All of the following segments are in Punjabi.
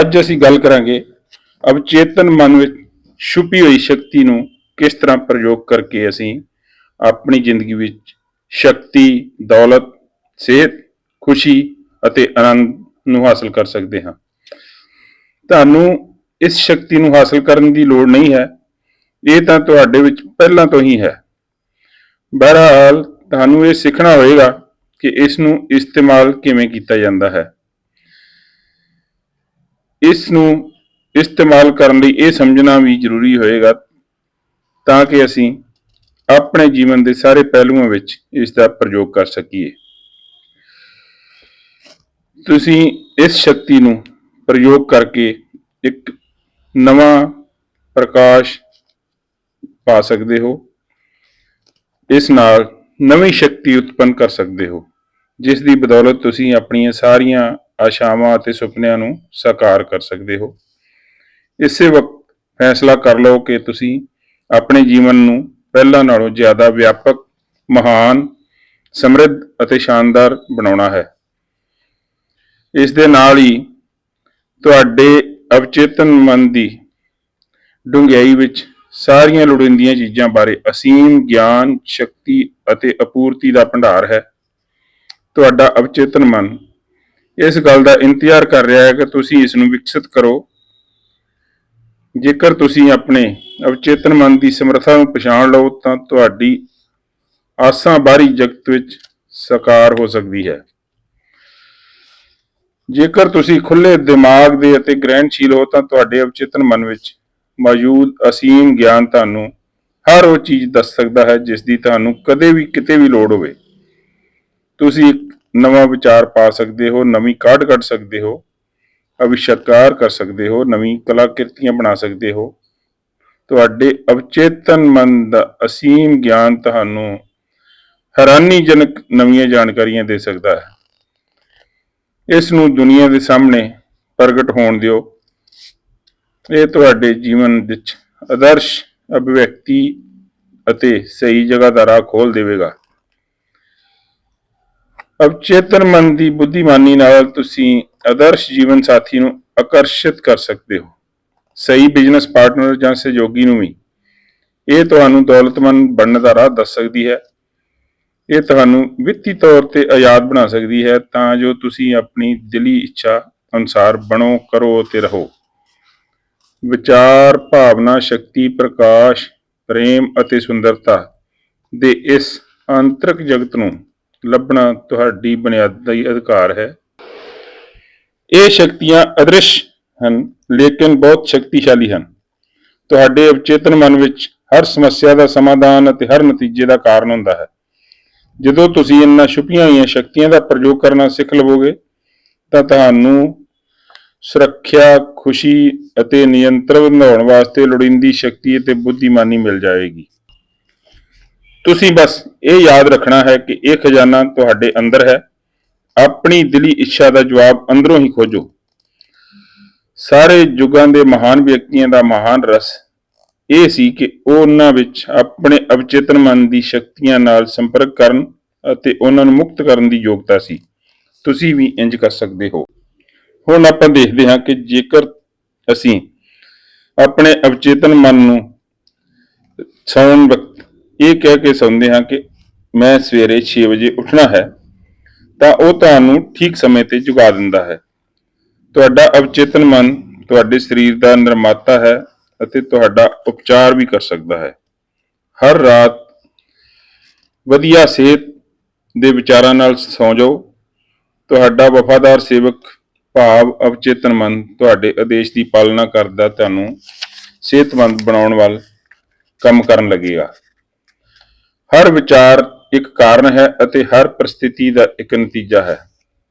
ਅੱਜ ਅਸੀਂ ਗੱਲ ਕਰਾਂਗੇ ਅਵਚੇਤਨ ਮਨ ਵਿੱਚ ਛੁਪੀ ਹੋਈ ਸ਼ਕਤੀ ਨੂੰ ਕਿਸ ਤਰ੍ਹਾਂ ਪ੍ਰਯੋਗ ਕਰਕੇ ਅਸੀਂ ਆਪਣੀ ਜ਼ਿੰਦਗੀ ਵਿੱਚ ਸ਼ਕਤੀ, ਦੌਲਤ, ਸਿਹਤ, ਖੁਸ਼ੀ ਅਤੇ ਆਨੰਦ ਨੂੰ ਹਾਸਲ ਕਰ ਸਕਦੇ ਹਾਂ। ਤੁਹਾਨੂੰ ਇਸ ਸ਼ਕਤੀ ਨੂੰ ਹਾਸਲ ਕਰਨ ਦੀ ਲੋੜ ਨਹੀਂ ਹੈ। ਇਹ ਤਾਂ ਤੁਹਾਡੇ ਵਿੱਚ ਪਹਿਲਾਂ ਤੋਂ ਹੀ ਹੈ। ਬਹਰਹਾਲ ਤੁਹਾਨੂੰ ਇਹ ਸਿੱਖਣਾ ਹੋਵੇਗਾ ਕਿ ਇਸ ਨੂੰ ਇਸਤੇਮਾਲ ਕਿਵੇਂ ਕੀਤਾ ਜਾਂਦਾ ਹੈ। ਇਸ ਨੂੰ ਇਸਤੇਮਾਲ ਕਰਨ ਲਈ ਇਹ ਸਮਝਣਾ ਵੀ ਜ਼ਰੂਰੀ ਹੋਏਗਾ ਤਾਂ ਕਿ ਅਸੀਂ ਆਪਣੇ ਜੀਵਨ ਦੇ ਸਾਰੇ ਪਹਿਲੂਆਂ ਵਿੱਚ ਇਸ ਦਾ ਪ੍ਰਯੋਗ ਕਰ ਸਕੀਏ। ਤੁਸੀਂ ਇਸ ਸ਼ਕਤੀ ਨੂੰ ਪ੍ਰਯੋਗ ਕਰਕੇ ਇੱਕ ਨਵਾਂ ਪ੍ਰਕਾਸ਼ ਪਾ ਸਕਦੇ ਹੋ। ਇਸ ਨਾਲ ਨਵੀਂ ਸ਼ਕਤੀ ਉਤਪੰਨ ਕਰ ਸਕਦੇ ਹੋ, ਜਿਸ ਦੀ ਬਦੌਲਤ ਤੁਸੀਂ ਆਪਣੀਆਂ ਸਾਰੀਆਂ ਆਸ਼ਾਵਾਂ ਅਤੇ ਸੁਪਨਿਆਂ ਨੂੰ ਸਾਕਾਰ ਕਰ ਸਕਦੇ ਹੋ। ਇਸੇ ਵਕਤ ਫੈਸਲਾ ਕਰ ਲਓ ਕਿ ਤੁਸੀਂ ਆਪਣੇ ਜੀਵਨ ਨੂੰ ਪਹਿਲਾਂ ਨਾਲੋਂ ਜ਼ਿਆਦਾ ਵਿਆਪਕ, ਮਹਾਨ, ਸਮਰਿੱਧ ਅਤੇ ਸ਼ਾਨਦਾਰ ਬਣਾਉਣਾ ਹੈ। ਇਸ ਦੇ ਨਾਲ ਹੀ ਤੁਹਾਡੇ ਅਵਚੇਤਨ ਮਨ ਦੀ ਡੂੰਘਾਈ ਵਿੱਚ ਸਾਰੀਆਂ ਲੋੜੀਂਦੀਆਂ ਚੀਜ਼ਾਂ ਬਾਰੇ ਅਸੀਮ ਗਿਆਨ, ਸ਼ਕਤੀ ਅਤੇ ਅਪੂਰਤੀ ਦਾ ਭੰਡਾਰ ਹੈ। ਤੁਹਾਡਾ ਅਵਚੇਤਨ ਮਨ ਇਸ ਗੱਲ ਦਾ ਇੰਤਜ਼ਾਰ ਕਰ ਰਿਹਾ ਹੈ ਕਿ ਤੁਸੀਂ ਇਸ ਨੂੰ ਵਿਕਸਿਤ ਕਰੋ। ਜੇਕਰ ਤੁਸੀਂ ਆਪਣੇ ਅਵਚੇਤਨ ਮਨ ਦੀ ਸਮਰੱਥਾ ਨੂੰ ਪਛਾਣ ਲਓ, ਤਾਂ ਤੁਹਾਡੀ ਆਸਾਂ ਬਾਹਰੀ ਜਗਤ ਵਿੱਚ ਸਾਕਾਰ ਹੋ ਸਕਦੀ ਹੈ। ਜੇਕਰ ਤੁਸੀਂ ਖੁੱਲੇ ਦਿਮਾਗ ਦੇ ਅਤੇ ਗ੍ਰਹਿਣਸ਼ੀਲ ਹੋ, ਤਾਂ ਤੁਹਾਡੇ ਅਵਚੇਤਨ ਮਨ ਵਿੱਚ ਮੌਜੂਦ ਅਸੀਮ ਗਿਆਨ ਤੁਹਾਨੂੰ ਹਰ ਉਹ ਚੀਜ਼ ਦੱਸ ਸਕਦਾ ਹੈ, ਜਿਸ ਦੀ ਤੁਹਾਨੂੰ ਕਦੇ ਵੀ ਕਿਤੇ ਵੀ ਲੋੜ ਹੋਵੇ। ਤੁਸੀਂ ਇੱਕ ਨਵਾਂ ਵਿਚਾਰ ਪਾ ਸਕਦੇ ਹੋ, ਨਵੀਂ ਕਾਢ ਕੱਢ ਸਕਦੇ ਹੋ ਅਵਿਸ਼ਕਾਰ ਕਰ ਸਕਦੇ ਹੋ, ਨਵੀਂ ਕਲਾਕ੍ਰਿਤੀਆਂ ਬਣਾ ਸਕਦੇ ਹੋ। ਤੁਹਾਡੇ ਅਵਚੇਤਨ ਮਨ ਦਾ ਅਸੀਮ ਗਿਆਨ ਤੁਹਾਨੂੰ ਹੈਰਾਨੀਜਨਕ ਨਵੀਆਂ ਜਾਣਕਾਰੀਆਂ ਦੇ ਸਕਦਾ ਹੈ। ਇਸ ਨੂੰ ਦੁਨੀਆ ਦੇ ਸਾਹਮਣੇ ਪ੍ਰਗਟ ਹੋਣ ਦਿਓ। ਇਹ ਤੁਹਾਡੇ ਜੀਵਨ ਵਿੱਚ ਆਦਰਸ਼, ਅਭਿਵਿਅਕਤੀ ਅਤੇ ਸਹੀ ਜਗ੍ਹਾ ਦਾ ਰਾਹ ਖੋਲ ਦੇਵੇਗਾ। ਅਵਚੇਤਨ ਮਨ ਦੀ ਬੁੱਧੀਮਾਨੀ ਨਾਲ ਤੁਸੀਂ ਆਦਰਸ਼ ਜੀਵਨ ਸਾਥੀ ਨੂੰ ਆਕਰਸ਼ਿਤ ਕਰ ਸਕਦੇ ਹੋ। ਸਹੀ ਬਿਜ਼ਨਸ ਪਾਰਟਨਰ ਜਾਂ ਸਹਿਯੋਗੀ ਨੂੰ ਵੀ। ਇਹ ਤੁਹਾਨੂੰ ਦੌਲਤਮੰਦ ਬਣਨ ਦਾ ਰਾਹ ਦੱਸ ਸਕਦੀ ਹੈ। ਇਹ ਤੁਹਾਨੂੰ ਵਿੱਤੀ ਤੌਰ ਤੇ ਆਜ਼ਾਦ ਬਣਾ ਸਕਦੀ ਹੈ ਤਾਂ ਜੋ ਤੁਸੀਂ ਆਪਣੀ ਦਿਲੀ ਇੱਛਾ ਅਨੁਸਾਰ ਬਣੋ, ਕਰੋ ਤੇ ਰਹੋ। ਵਿਚਾਰ, ਭਾਵਨਾ, ਸ਼ਕਤੀ, ਪ੍ਰਕਾਸ਼, ਪ੍ਰੇਮ ਅਤੇ ਸੁੰਦਰਤਾ ਦੇ ਇਸ ਆਂਤਰਿਕ ਜਗਤ ਨੂੰ ਲੱਭਣਾ ਤੁਹਾਡੀ ਬੁਨਿਆਦੀ ਅਧਿਕਾਰ ਹੈ। ਇਹ ਸ਼ਕਤੀਆਂ ਅਦ੍ਰਿਸ਼ ਹਨ, ਲੇਕਿਨ ਬਹੁਤ ਸ਼ਕਤੀਸ਼ਾਲੀ ਹਨ। ਤੁਹਾਡੇ ਅਵਚੇਤਨ ਮਨ ਵਿੱਚ ਹਰ ਸਮੱਸਿਆ ਦਾ ਸਮਾਧਾਨ ਅਤੇ ਹਰ ਨਤੀਜੇ ਦਾ ਕਾਰਨ ਹੁੰਦਾ ਹੈ। ਜਦੋਂ ਤੁਸੀਂ ਇਹਨਾਂ ਛੁਪੀਆਂ ਹੋਈਆਂ ਸ਼ਕਤੀਆਂ ਦਾ ਪ੍ਰਯੋਗ ਕਰਨਾ ਸਿੱਖ ਲਵੋਗੇ, ਤਾਂ ਤੁਹਾਨੂੰ ਸੁਰੱਖਿਆ, ਖੁਸ਼ੀ ਅਤੇ ਨਿਯੰਤਰਣ ਬਣਾਉਣ ਵਾਸਤੇ ਲੋੜੀਂਦੀ ਸ਼ਕਤੀ ਅਤੇ ਬੁੱਧੀਮਾਨੀ ਮਿਲ ਜਾਏਗੀ। ਤੁਸੀਂ ਬਸ ਇਹ ਯਾਦ ਰੱਖਣਾ ਹੈ ਕਿ ਇਹ ਖਜ਼ਾਨਾ ਤੁਹਾਡੇ ਅੰਦਰ ਹੈ। ਆਪਣੀ ਦਿਲੀ ਇੱਛਾ ਦਾ ਜਵਾਬ ਅੰਦਰੋਂ ਹੀ ਖੋਜੋ। ਸਾਰੇ ਯੁੱਗਾਂ ਦੇ ਮਹਾਨ ਵਿਅਕਤੀਆਂ ਦਾ ਮਹਾਨ ਰਸ ਇਹ ਸੀ ਕਿ ਉਹ ਉਹਨਾਂ ਵਿੱਚ ਆਪਣੇ ਅਵਚੇਤਨ ਮਨ ਦੀ ਸ਼ਕਤੀਆਂ ਨਾਲ ਸੰਪਰਕ ਕਰਨ ਅਤੇ ਉਹਨਾਂ ਨੂੰ ਮੁਕਤ ਕਰਨ ਦੀ ਯੋਗਤਾ ਸੀ। ਤੁਸੀਂ ਵੀ ਇੰਜ ਕਰ ਸਕਦੇ ਹੋ। ਹੁਣ ਆਪਾਂ ਦੇਖਦੇ ਹਾਂ ਕਿ ਜੇਕਰ ਅਸੀਂ ਆਪਣੇ ਅਵਚੇਤਨ ਮਨ ਨੂੰ ਸੌਣ ਇਹ ਕਹਿ ਕੇ ਸੌਂਦੇ ਹਾਂ ਕਿ ਮੈਂ ਸਵੇਰੇ 6 ਵਜੇ ਉੱਠਣਾ ਹੈ, ਤਾਂ ਉਹ ਤੁਹਾਨੂੰ ਠੀਕ ਸਮੇਂ ਤੇ ਜੁਗਾ ਦਿੰਦਾ ਹੈ। ਤੁਹਾਡਾ ਅਵਚੇਤਨ ਮਨ ਤੁਹਾਡੇ ਸਰੀਰ ਦਾ ਨਿਰਮਾਤਾ ਹੈ ਅਤੇ ਤੁਹਾਡਾ ਉਪਚਾਰ ਵੀ ਕਰ ਸਕਦਾ ਹੈ। ਹਰ ਰਾਤ ਵਧੀਆ ਸਿਹਤ ਦੇ ਵਿਚਾਰਾਂ ਨਾਲ ਸੌਂ ਜਾਓ। ਤੁਹਾਡਾ ਵਫਾਦਾਰ ਸੇਵਕ ਭਾਵ ਅਵਚੇਤਨ ਮਨ ਤੁਹਾਡੇ ਆਦੇਸ਼ ਦੀ ਪਾਲਣਾ ਕਰਦਾ ਤੁਹਾਨੂੰ ਸਿਹਤਮੰਦ ਬਣਾਉਣ ਵੱਲ ਕੰਮ ਕਰਨ ਲੱਗੇਗਾ। ਹਰ ਵਿਚਾਰ ਇੱਕ ਕਾਰਨ ਹੈ ਅਤੇ ਹਰ ਪ੍ਰਸਥਿਤੀ ਦਾ ਇੱਕ ਨਤੀਜਾ ਹੈ।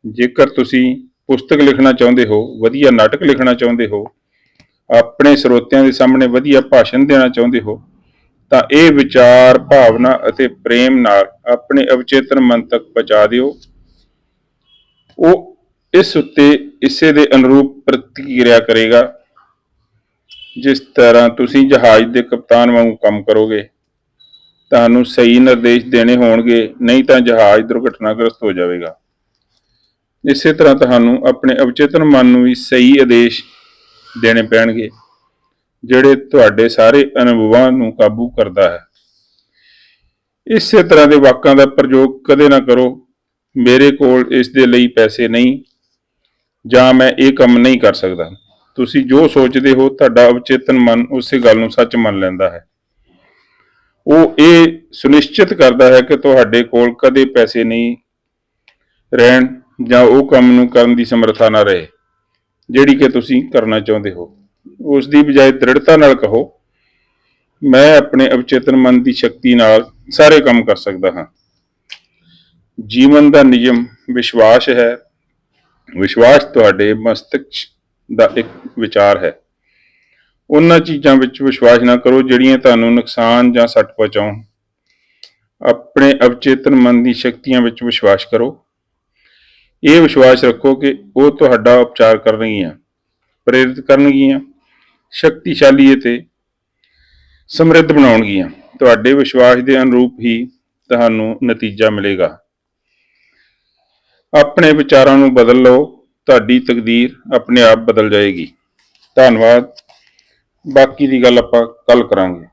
ਜੇਕਰ ਤੁਸੀਂ ਪੁਸਤਕ ਲਿਖਣਾ ਚਾਹੁੰਦੇ ਹੋ, ਵਧੀਆ ਨਾਟਕ ਲਿਖਣਾ ਚਾਹੁੰਦੇ ਹੋ, ਆਪਣੇ ਸਰੋਤਿਆਂ ਦੇ ਸਾਹਮਣੇ ਵਧੀਆ ਭਾਸ਼ਣ ਦੇਣਾ ਚਾਹੁੰਦੇ ਹੋ, ਤਾਂ ਇਹ ਵਿਚਾਰ, ਭਾਵਨਾ ਅਤੇ ਪ੍ਰੇਮ ਨਾਲ ਆਪਣੇ ਅਵਚੇਤਨ ਮਨ ਤੱਕ ਪਹੁੰਚਾ ਦਿਓ। ਉਹ ਇਸ ਉੱਤੇ ਇਸੇ ਦੇ ਅਨੁਰੂਪ ਪ੍ਰਤੀਕਿਰਿਆ ਕਰੇਗਾ, ਜਿਸ ਤਰ੍ਹਾਂ ਤੁਸੀਂ ਜਹਾਜ਼ ਦੇ ਕਪਤਾਨ ਵਾਂਗੂ ਕੰਮ ਕਰੋਗੇ। ਤੁਹਾਨੂੰ ਸਹੀ ਨਿਰਦੇਸ਼ ਦੇਣੇ ਹੋਣਗੇ, ਨਹੀਂ ਤਾਂ ਜਹਾਜ਼ ਦੁਰਘਟਨਾਗ੍ਰਸਤ ਹੋ ਜਾਵੇਗਾ। ਇਸੇ ਤਰ੍ਹਾਂ ਤੁਹਾਨੂੰ ਆਪਣੇ ਅਵਚੇਤਨ ਮਨ ਨੂੰ ਵੀ ਸਹੀ ਆਦੇਸ਼ ਦੇਣੇ ਪੈਣਗੇ, ਜਿਹੜੇ ਤੁਹਾਡੇ ਸਾਰੇ ਅਨੁਭਵਾਂ ਨੂੰ ਕਾਬੂ ਕਰਦਾ ਹੈ। ਇਸੇ ਤਰ੍ਹਾਂ ਦੇ ਵਾਕਾਂ ਦਾ ਪ੍ਰਯੋਗ ਕਦੇ ਨਾ ਕਰੋ। ਮੇਰੇ ਕੋਲ ਇਸ ਦੇ ਲਈ ਪੈਸੇ ਨਹੀਂ, ਜਾਂ ਮੈਂ ਇਹ ਕੰਮ ਨਹੀਂ ਕਰ ਸਕਦਾ। ਤੁਸੀਂ ਜੋ ਸੋਚਦੇ ਹੋ, ਤੁਹਾਡਾ ਅਵਚੇਤਨ ਮਨ ਉਸੇ ਗੱਲ ਨੂੰ ਸੱਚ ਮੰਨ ਲੈਂਦਾ ਹੈ। ਉਹ ਇਹ ਸੁਨਿਸ਼ਚਿਤ ਕਰਦਾ ਹੈ ਕਿ ਤੁਹਾਡੇ ਕੋਲ ਕਦੇ ਪੈਸੇ ਨਹੀਂ ਰਹਿਣ ਜਾਂ ਉਹ ਕੰਮ ਨੂੰ ਕਰਨ ਦੀ ਸਮਰੱਥਾ ਨਾ ਰਹੇ, ਜਿਹੜੀ ਕਿ ਤੁਸੀਂ ਕਰਨਾ ਚਾਹੁੰਦੇ ਹੋ। ਉਸ ਦੀ ਬਜਾਏ ਦ੍ਰਿੜਤਾ ਨਾਲ ਕਹੋ, ਮੈਂ ਆਪਣੇ ਅਵਚੇਤਨ ਮਨ ਦੀ ਸ਼ਕਤੀ ਨਾਲ ਸਾਰੇ ਕੰਮ ਕਰ ਸਕਦਾ ਹਾਂ। ਜੀਵਨ ਦਾ ਨਿਯਮ ਵਿਸ਼ਵਾਸ ਹੈ। ਵਿਸ਼ਵਾਸ ਤੁਹਾਡੇ ਮਸਤਕ ਦਾ ਇੱਕ ਵਿਚਾਰ ਹੈ। ਉਹਨਾਂ ਚੀਜ਼ਾਂ ਵਿੱਚ ਵਿਸ਼ਵਾਸ ਨਾ ਕਰੋ ਜਿਹੜੀਆਂ ਤੁਹਾਨੂੰ ਨੁਕਸਾਨ ਜਾਂ ਸੱਟ ਪਹੁੰਚਾਉਣ। ਆਪਣੇ ਅਵਚੇਤਨ ਮਨ ਦੀ ਸ਼ਕਤੀਆਂ ਵਿੱਚ ਵਿਸ਼ਵਾਸ ਕਰੋ। ਇਹ ਵਿਸ਼ਵਾਸ ਰੱਖੋ ਕਿ ਉਹ ਤੁਹਾਡਾ ਉਪਚਾਰ ਕਰਨਗੀਆਂ ਪ੍ਰੇਰਿਤ ਕਰਨਗੀਆਂ, ਸ਼ਕਤੀਸ਼ਾਲੀ ਅਤੇ ਸਮਰਿੱਧ ਬਣਾਉਣਗੀਆਂ। ਤੁਹਾਡੇ ਵਿਸ਼ਵਾਸ ਦੇ ਅਨੁਰੂਪ ਹੀ ਤੁਹਾਨੂੰ ਨਤੀਜਾ ਮਿਲੇਗਾ। ਆਪਣੇ ਵਿਚਾਰਾਂ ਨੂੰ ਬਦਲ ਲਓ, ਤੁਹਾਡੀ ਤਕਦੀਰ ਆਪਣੇ ਆਪ ਬਦਲ ਜਾਏਗੀ। ਧੰਨਵਾਦ। ਬਾਕੀ ਦੀ ਗੱਲ ਆਪਾਂ ਕੱਲ ਕਰਾਂਗੇ।